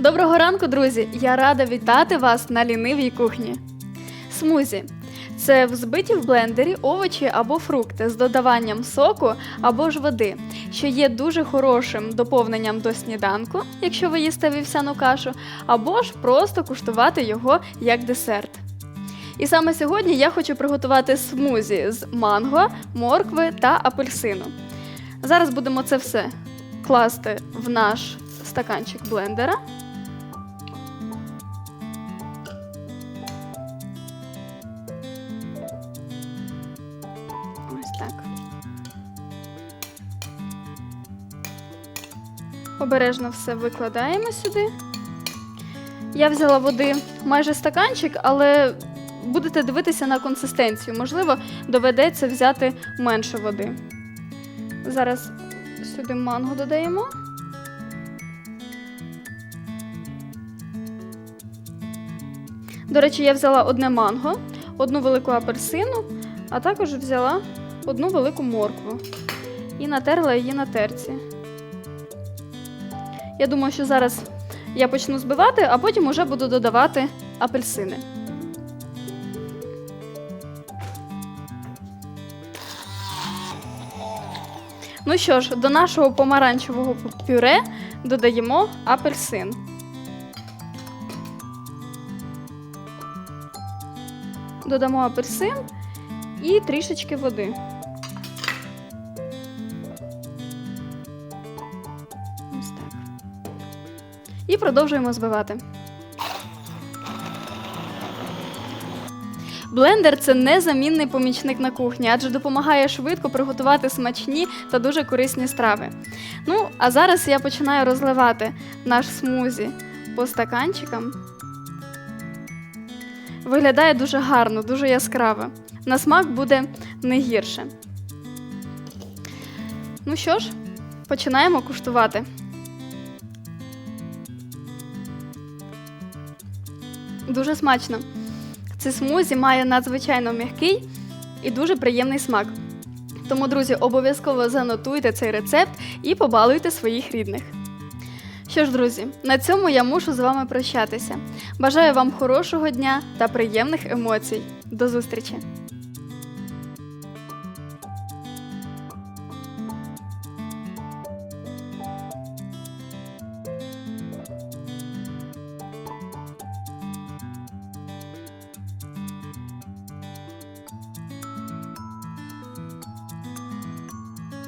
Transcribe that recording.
Доброго ранку, друзі! Я рада вітати вас на лінивій кухні. Смузі це взбиті в блендері овочі або фрукти з додаванням соку або ж води, що є дуже хорошим доповненням до сніданку, якщо ви їсте вівсяну кашу, або ж просто куштувати його як десерт. І саме сьогодні я хочу приготувати смузі з манго, моркви та апельсину. Зараз будемо це все класти в наш стаканчик блендера. Ось так. Обережно все викладаємо сюди. Я взяла води майже стаканчик, але будете дивитися на консистенцію. Можливо, доведеться взяти менше води. Зараз сюди манго додаємо. До речі, я взяла одне манго, одну велику апельсину, а також взяла одну велику моркву і натерла її на терці. Я думаю, що зараз я почну збивати, а потім уже буду додавати апельсини. Ну що ж, до нашого помаранчевого пюре додаємо апельсин. Додамо апельсин і трішечки води. Ось так. І продовжуємо збивати. Блендер це незамінний помічник на кухні, адже допомагає швидко приготувати смачні та дуже корисні страви. Ну, а зараз я починаю розливати наш смузі по стаканчикам. Виглядає дуже гарно, дуже яскраво. На смак буде не гірше. Ну що ж, починаємо куштувати. Дуже смачно. Це смузі має надзвичайно м'який і дуже приємний смак. Тому, друзі, обов'язково занотуйте цей рецепт і побалуйте своїх рідних. Що ж, друзі, на цьому я мушу з вами прощатися. Бажаю вам хорошого дня та приємних емоцій. До зустрічі!